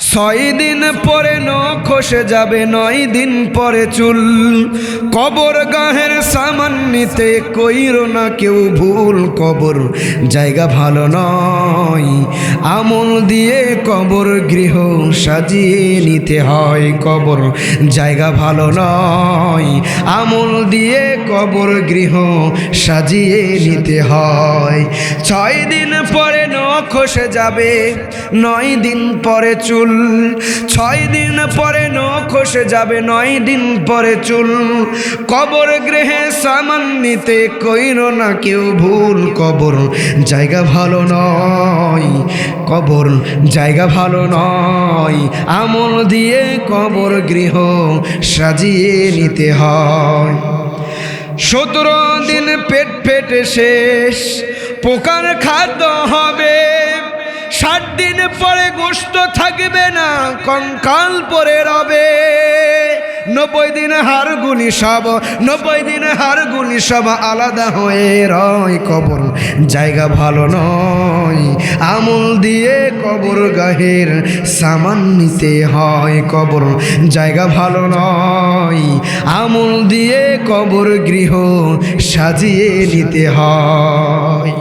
ছয় দিন পরে নখ খসে যাবে, নয় দিন পরে চুল। কবর গাহের সামান নিতে কইর না কেউ ভুল কবর। জায়গা ভালো নয়, আমল দিয়ে কবর গৃহ সাজিয়ে নিতে হয় কবর। জায়গা ভালো নয়, আমল দিয়ে কবর গৃহ সাজিয়ে নিতে হয়। ছয় দিন পরে নখ খসে যাবে, নয় দিন পরে চুল ছয় দিন পরে নখ খসে যাবে, নয় দিন পরে চুল। কবর গৃহে সামান নিতে কইর না কেউ ভুল কবর। জায়গা ভালো নয়, কবর জায়গা ভালো নয়। আমল দিয়ে কবর গৃহ সাজিয়ে নিতে হয়। সতেরো দিন পেট পেটে শেষ, পোকার খাদ্য হবে ষাট দিন পরে গোস্ত থাকবে না, কঙ্কাল পরে রবে। নব্বই দিন হার গুলি সব, নব্বই দিন হার গুলি সব আলাদা হয়ে রয় কবর। জায়গা ভালো নয়, আমল দিয়ে কবর গাহের সামান নিতে হয় কবর। জায়গা ভালো নয়, আমল দিয়ে কবর গৃহ সাজিয়ে নিতে হয়।